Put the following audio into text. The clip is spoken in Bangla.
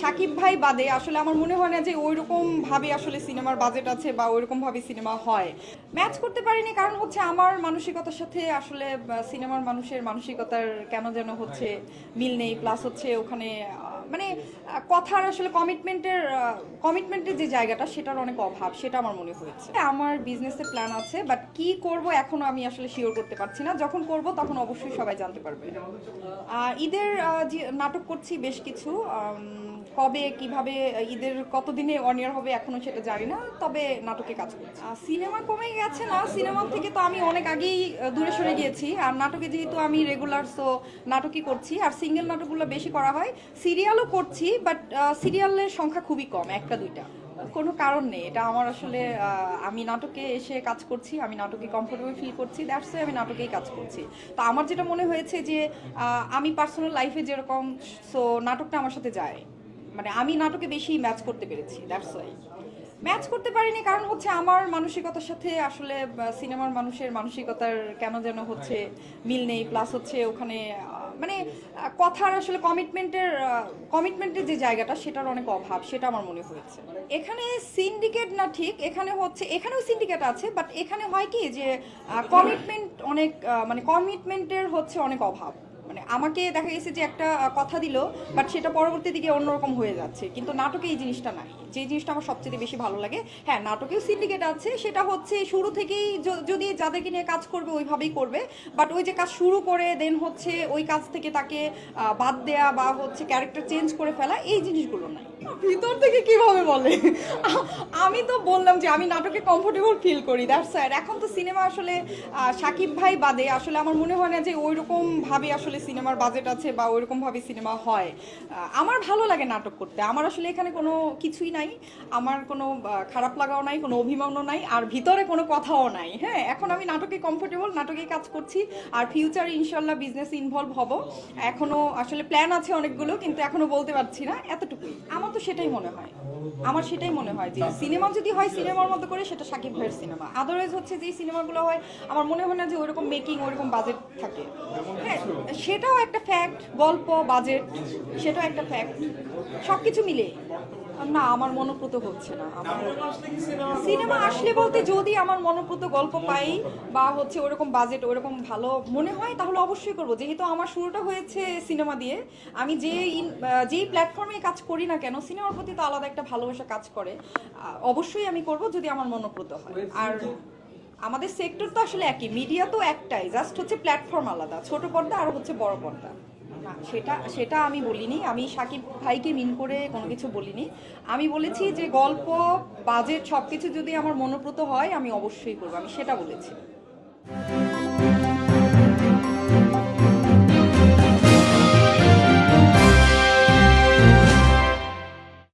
সাকিব ভাই বাদে, আসলে আমার মনে হয় না যে ওই ভাবে আসলে সিনেমার বাজেট আছে বা ওই ভাবে সিনেমা হয়। ম্যাচ করতে পারিনি, কারণ হচ্ছে আমার মানসিকতার সাথে আসলে সিনেমার মানুষের মানসিকতার কেন যেন হচ্ছে মিল নেই প্লাস হচ্ছে ওখানে মানে কথার আসলে কমিটমেন্টের কমিটমেন্টের যে জায়গাটা, সেটার অনেক অভাব, সেটা আমার মনে হয়েছে। আমার বিজনেসের প্ল্যান আছে বাট কি করব এখনও আমি আসলে শিওর করতে পারছি না। যখন করব, তখন অবশ্যই সবাই জানতে পারবে। ঈদের নাটক করছি বেশ কিছু কবে, কীভাবে, ঈদের কতদিনে অন ইয়ার হবে এখনও সেটা জানি না, তবে নাটকে কাজ করছি। সিনেমা কমে গেছে না সিনেমা থেকে তো আমি অনেক আগেই দূরে সরে গিয়েছি। আর নাটকে যেহেতু আমি রেগুলার সো নাটকই করছি। আর সিঙ্গেল নাটকগুলো বেশি করা হয়। সিরিয়ালও করছি বাট সিরিয়ালের সংখ্যা খুবই কম, একটা, দুইটা। কোনো কারণ নেই, এটা আমার আসলে আমি নাটকে এসে কাজ করছি, আমি নাটকে কমফোর্টেবল ফিল করছি দ্যাটস আমি নাটকেই কাজ করছি। তো আমার যেটা মনে হয়েছে যে আমি পার্সোনাল লাইফে যেরকম সো নাটকটা আমার সাথে যায়। মানে আমি নাটকে বেশি ম্যাচ করতে পেরেছি দ্যাটস ওয়াই ম্যাচ করতে পারিনি, কারণ হচ্ছে আমার মানসিকতার সাথে আসলে সিনেমার মানুষের মানসিকতার কেন যেন হচ্ছে মিল নেই প্লাস হচ্ছে ওখানে মানে কথার আসলে কমিটমেন্টের কমিটমেন্টের যে জায়গাটা, সেটার অনেক অভাব, সেটা আমার মনে হয়েছে। এখানে সিন্ডিকেট না ঠিক, এখানে হচ্ছে, এখানেও সিন্ডিকেট আছে বাট এখানে হয় কি যে কমিটমেন্ট অনেক মানে কমিটমেন্টের হচ্ছে অনেক অভাব। মানে আমাকে দেখা গেছে যে একটা কথা দিল বাট সেটা পরবর্তী দিকে অন্যরকম হয়ে যাচ্ছে। কিন্তু নাটকে এই জিনিসটা নাই। যে জিনিসটা আমার সবচেয়ে বেশি ভালো লাগে হ্যাঁ নাটকেও সিন্ডিকেট আছে, সেটা হচ্ছে শুরু থেকেই যদি যাদেরকে নিয়ে কাজ করবে ওইভাবেই করবে বাট ওই যে কাজ শুরু করে দেন হচ্ছে ওই কাজ থেকে তাকে বাদ দেয়া বা হচ্ছে ক্যারেক্টার চেঞ্জ করে ফেলা, এই জিনিসগুলো নাই। ভিতর থেকে কীভাবে বলে? আমি তো বললাম যে আমি নাটকে কমফোর্টেবল ফিল করি দ্যাটস এখন তো সিনেমা আসলে সাকিব ভাই বাদে, আসলে আমার মনে হয় না যে ওই রকম ভাবে আসলে সিনেমার বাজেট আছে বা ওই রকম ভাবে সিনেমা হয় আমার ভালো লাগে নাটক করতে। আমার আসলে এখানে কোনো কিছুই নাই, আমার কোনো খারাপ লাগাও নাই, কোনো অভিমানও নাই, আর ভিতরে কোনো কথাও নাই। হ্যাঁ এখন আমি নাটকে কমফোর্টেবল নাটকে কাজ করছি, আর ফিউচার ইনশাল্লাহ বিজনেস ইনভলভ হব। এখনও আসলে প্ল্যান আছে অনেকগুলো, কিন্তু এখনও বলতে পারছি না এতটুকুই। আমার তো সেটাই মনে হয়। আমার সেটাই মনে হয় যে সিনেমা যদি হয় সিনেমার মতো করে, সেটা সাকিব ভাইয়ের সিনেমা। আদারওয়াইজ হচ্ছে যে সিনেমাগুলো হয়, আমার মনে হয় না যে ওইরকম মেকিং ওইরকম বাজেট থাকে। হ্যাঁ সেটাও একটা ফ্যাক্ট গল্প বাজেট সেটাও একটা ফ্যাক্ট সব কিছু মিলে। না, আমার মনোপ্রত হচ্ছে না সিনেমা আসলে বলতে যদি আমার মনোপ্রত গল্প পাই বা হচ্ছে ওরকম বাজেট ওরকম ভালো মনে হয়, তাহলে অবশ্যই করব। যেহেতু আমার শুরুটা হয়েছে সিনেমা দিয়ে, আমি যে যেই প্ল্যাটফর্মে কাজ করি না কেন, সিনেমার প্রতি তো আলাদা একটা ভালোবাসা কাজ করে। অবশ্যই আমি করব যদি আমার মনোপ্রত হয়। আর আমাদের সেক্টর তো আসলে একই। মিডিয়া তো একটাই জাস্ট হচ্ছে প্ল্যাটফর্ম আলাদা, ছোট পর্দা আর হচ্ছে বড় পর্দা। না, সেটা সেটা আমি বলিনি। আমি সাকিব ভাইকে মিন করে কোনো কিছু বলিনি। আমি বলেছি যে গল্প, বাজেট সব কিছু যদি আমার মনোপ্রত হয়, আমি অবশ্যই করব। আমি সেটা বলেছি।